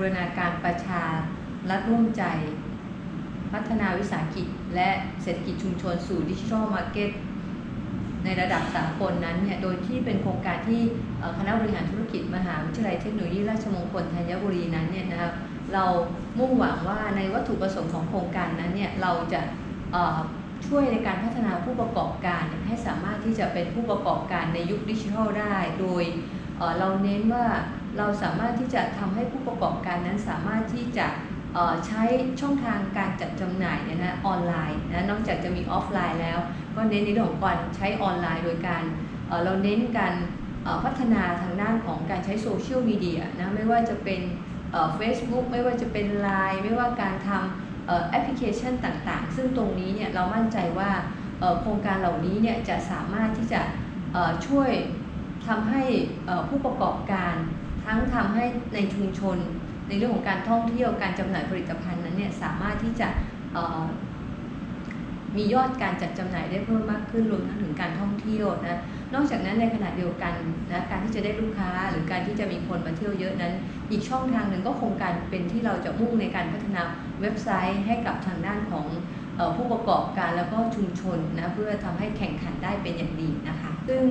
รบูรณาการประชารัฐร่วมใจ พัฒนาวิสาหกิจและเศรษฐกิจชุมชนสู่ดิจิทัลมาร์เก็ตในระดับสากลนั้นเนี่ย โดยที่เป็นโครงการที่คณะบริหารธุรกิจมหาวิทยาลัยเทคโนโลยีราชมงคลธัญบุรีนั้นเนี่ยนะครับเรามุ่งหวังว่าในวัตถุประสงค์ของโครงการนั้นเนี่ยเราจะช่วยในการพัฒนาผู้ประกอบการให้สามารถที่จะเป็นผู้ประกอบการในยุคดิจิทัลได้ โดยเเราเน้นว่า เราสามารถที่จะทำให้ผู้ประกอบการนั้นสามารถที่จะใช้ช่องทางการจัดจำหน่ายเนี่ยนะออนไลน์นะนอกจากจะมีออฟไลน์แล้ว ก็เน้นในเรื่องของการใช้ออนไลน์โดยการเราเน้นการพัฒนาทางด้านของการใช้โซเชียลมีเดียนะไม่ว่าจะเป็นเฟซบุ๊กไม่ว่าจะเป็น Line ไม่ว่าการทำแอปพลิเคชันต่างๆ ซึ่งตรงนี้เนี่ยเรามั่นใจว่าโครงการเหล่านี้เนี่ยจะสามารถที่จะช่วยทำให้ผู้ประกอบการ ทั้งทำให้ในชุมชน ในเรื่องของการท่องเที่ยวการจำหน่ายผลิตภัณฑ์นั้นเนี่ยสามารถที่จะมียอดการจัดจำหน่ายได้เพิ่มมากขึ้นรวมทั้งถึงการท่องเที่ยวนะนอกจากนั้นในขณะเดียวกันนะการที่จะได้ลูกค้าหรือการที่จะมีคนมาเที่ยวเยอะนั้น อีกช่องทางหนึ่งก็คงการเป็นที่เราจะมุ่งในการพัฒนาเว็บไซต์ให้กับทางด้านของผู้ประกอบการแล้วก็ชุมชนนะเพื่อทำให้แข่งขันได้เป็นอย่างดีนะคะ ซึ่ง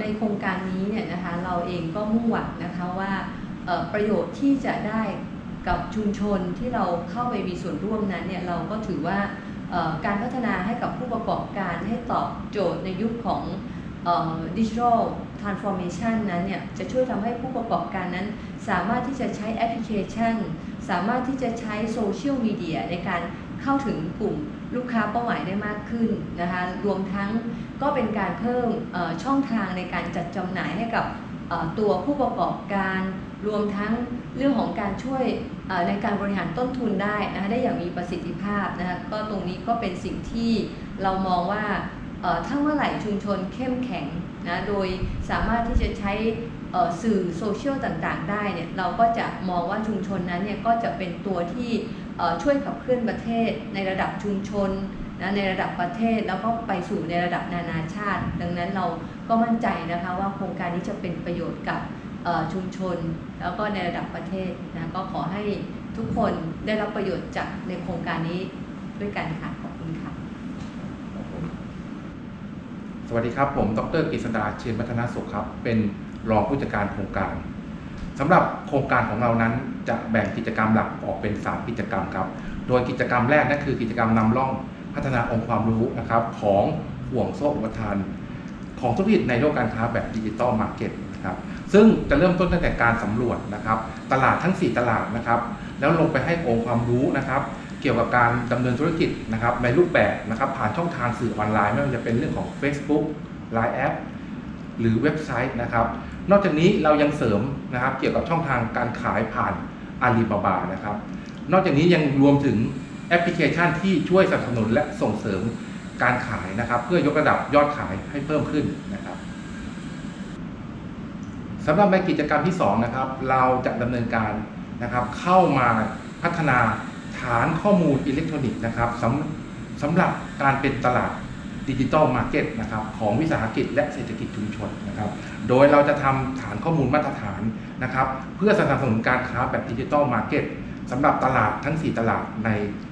ในโครงการนี้เนี่ยนะคะเราเองก็มุ่งหวังนะคะว่าประโยชน์ที่จะได้กับชุมชนที่เราเข้าไปมีส่วนร่วมนั้นเนี่ยเราก็ถือว่าการพัฒนาให้กับผู้ประกอบการให้ตอบโจทย์ในยุคของดิจิทัลทรานส์ฟอร์เมชันนั้นเนี่ยจะช่วยทำให้ผู้ประกอบการนั้น สามารถที่จะใช้แอปพลิเคชัน สามารถที่จะใช้โซเชียลมีเดียในการเข้าถึงกลุ่มลูกค้าเป้าหมายได้มากขึ้นนะคะรวมทั้ง ก็เป็นการเพิ่มช่องทางในการจัดจำหน่ายให้กับตัวผู้ประกอบการ รวมทั้งเรื่องของการช่วยในการบริหารต้นทุนได้นะคะได้อย่างมีประสิทธิภาพนะคะก็ตรงนี้ก็เป็นสิ่งที่เรามองว่าถ้าเมื่อไหร่ชุมชนเข้มแข็งนะโดยสามารถที่จะใช้สื่อโซเชียลต่างๆ ได้เนี่ยเราก็จะมองว่าชุมชนนั้นเนี่ยก็จะเป็นตัวที่ช่วยขับเคลื่อนประเทศในระดับชุมชน นะในระดับประเทศแล้วก็ไปสู่ในระดับนานาชาติ ดังนั้นเราก็มั่นใจนะคะว่าโครงการนี้จะเป็นประโยชน์กับชุมชน แล้วก็ในระดับประเทศนะก็ขอให้ทุกคนได้รับประโยชน์จากในโครงการนี้ด้วยกันค่ะขอบคุณค่ะสวัสดีครับ ผม ดรกฤษดาเชียนวัฒนสุขครับ เป็นรองผู้จัดการโครงการสำหรับโครงการของเรานั้นจะแบ่งกิจกรรมหลักออกเป็น 3 กิจกรรมครับ โดยกิจกรรมแรกนั่นคือกิจกรรมนำร่อง พัฒนาองค์ความรู้นะครับของห่วงโซ่อุปทาน ของธุรกิจในโลกการค้าแบบดิจิตอลมาร์เก็ตนะครับซึ่งจะเริ่มต้นตั้งแต่การสำรวจนะครับตลาดทั้ง 4 ตลาดนะครับแล้วลงไปให้องค์ความรู้นะครับเกี่ยวกับการดำเนินธุรกิจนะครับในรูปแบบนะครับผ่านช่องทางสื่อออนไลน์ไม่ว่าจะเป็นเรื่องของ Facebook Line แอปหรือเว็บไซต์นะครับ นอกจากนี้เรายังเสริมนะครับเกี่ยวกับช่องทางการขายผ่านอาลีบาบานะครับ นอกจากนี้ยังรวมถึง แอปพลิเคชันที่ช่วยสนับสนุนและส่งเสริมการขายนะครับ เพื่อยกระดับยอดขายให้เพิ่มขึ้นนะครับสำหรับในกิจกรรมที่2นะครับเราจะดำเนินการนะครับเข้ามาพัฒนาฐานข้อมูลอิเล็กทรอนิกส์นะครับสำสำหรับการเป็นตลาดดิจิตอลมาร์เก็ตนะครับของวิสาหกิจและเศรษฐกิจชุมชนนะครับ โดยเราจะทำฐานข้อมูลมาตรฐานนะครับ เพื่อสนับสนุนการค้าแบบดิจิตอลมาร์เก็ต สำหรับตลาดทั้ง 4 ตลาดใน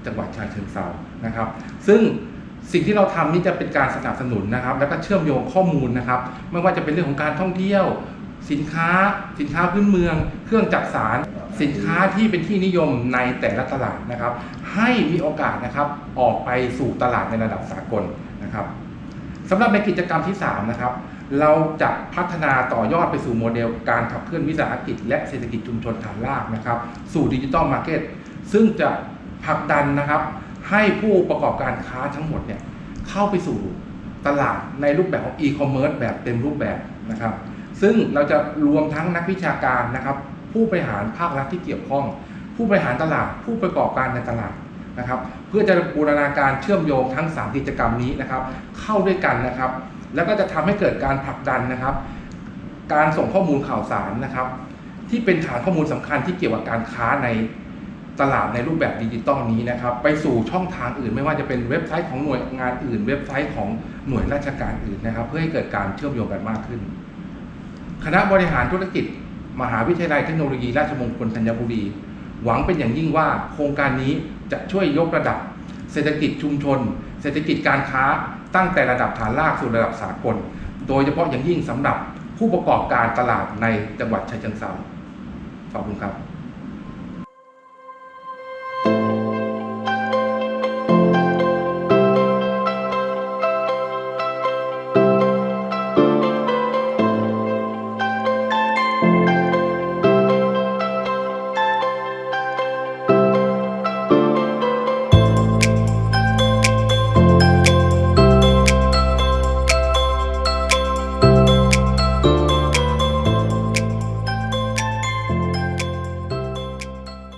จังหวัดชายเชิงเทรานะครับ ซึ่งสิ่งที่เราทำนี่จะเป็นการสนับสนุนนะครับ แล้วก็เชื่อมโยงข้อมูลนะครับ ไม่ว่าจะเป็นเรื่องของการท่องเที่ยว สินค้า สินค้าพื้นเมือง เครื่องจักสาร สินค้าที่เป็นที่นิยมในแต่ละตลาดนะครับ ให้มีโอกาสนะครับออกไปสู่ตลาดในระดับสากลนะครับสำหรับในกิจกรรมที่3นะครับ เราจะพัฒนาต่อยอดไปสู่โมเดลการขับเคลื่อนวิสาหกิจ และเศรษฐกิจชุมชนฐานรากนะครับ สู่ดิจิตอลมาร์เก็ตซึ่งจะผลักดันนะครับให้ผู้ประกอบการค้าทั้งหมดเนี่ยเข้าไปสู่ตลาดในรูปแบบของอีคอมเมิร์ซแบบเต็มรูปแบบนะครับ ซึ่งเราจะรวมทั้งนักวิชาการนะครับ ผู้บริหารภาครัฐที่เกี่ยวข้อง ผู้บริหารตลาด ผู้ประกอบการในตลาดนะครับ เพื่อจะบูรณาการเชื่อมโยงทั้ง 3 กิจกรรมนี้นะครับ เข้าด้วยกันนะครับ แล้วก็จะทำให้เกิดการผลักดันนะครับ การส่งข้อมูลข่าวสารนะครับ ที่เป็นฐานข้อมูลสำคัญที่เกี่ยวกับการค้าในตลาดในรูปแบบดิจิตอลนี้นะครับ ไปสู่ช่องทางอื่น ไม่ว่าจะเป็นเว็บไซต์ของหน่วยงานอื่น เว็บไซต์ของหน่วยราชการอื่นนะครับ เพื่อให้เกิดการเชื่อมโยงกันมากขึ้น คณะบริหารธุรกิจ มหาวิทยาลัยเทคโนโลยีราชมงคลธัญบุรี หวังเป็นอย่างยิ่งว่าโครงการนี้จะช่วยยกระดับ เศรษฐกิจชุมชน เศรษฐกิจการค้าตั้งแต่ระดับฐานรากสู่ระดับสากล โดยเฉพาะอย่างยิ่งสำหรับผู้ประกอบการตลาดในจังหวัดชัยเชิงเทราขอบคุณครับ